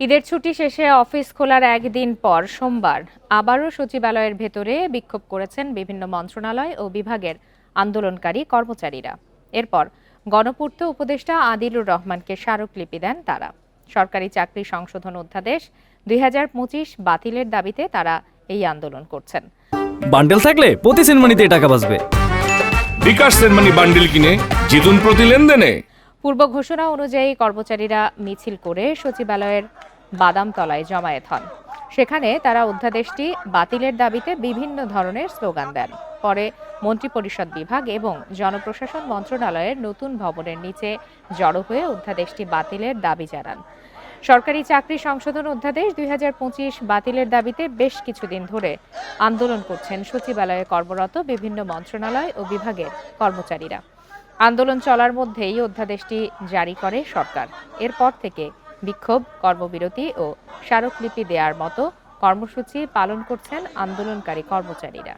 ঈদের ছুটি শেষে অফিস খোলার একদিন পর সোমবার আবারও সচিবালয়ের ভেতরে বিক্ষোভ করেছেন বিভিন্ন মন্ত্রণালয় ও বিভাগের আন্দোলনকারী কর্মচারীরা। এরপর গণপূর্ত উপদেষ্টা আদিলুর রহমানকে স্মারকলিপি দেন তারা। সরকারি চাকরি সংশোধন অধ্যাদেশ দুই হাজার পঁচিশ বাতিলের দাবিতে তারা এই আন্দোলন করছেন। বান্ডেল থাকলে প্রতি সেনমানিতে টাকা বাঁচবে। বিকাশ সেনমানি বান্ডিল কিনে জিতুন প্রতি লেনদেনে। পূর্ব ঘোষণা অনুযায়ী কর্মচারীরা মিছিল করে সচিবালয়ের বাদামতলায় জমায়েত হন। সেখানে তারা অধ্যাদেশটি বাতিলের দাবিতে বিভিন্ন ধরনের স্লোগান দেন। পরে মন্ত্রিপরিষদ বিভাগ এবং জনপ্রশাসন মন্ত্রণালয়ের নতুন ভবনের নিচে জড়ো হয়ে অধ্যাদেশটি বাতিলের দাবি জানান। সরকারি চাকরি সংশোধন অধ্যাদেশ দুই হাজার পঁচিশ বাতিলের দাবিতে বেশ কিছুদিন ধরে আন্দোলন করছেন সচিবালয়ে কর্মরত বিভিন্ন মন্ত্রণালয় ও বিভাগের কর্মচারীরা। আন্দোলন চলার মধ্যেই অধ্যাদেশটি জারি করে সরকার। এরপর থেকে বিক্ষোভ, কর্মবিরতি ও স্মারকলিপি দেওয়ার মতো কর্মসূচি পালন করছেন আন্দোলনকারী কর্মচারীরা।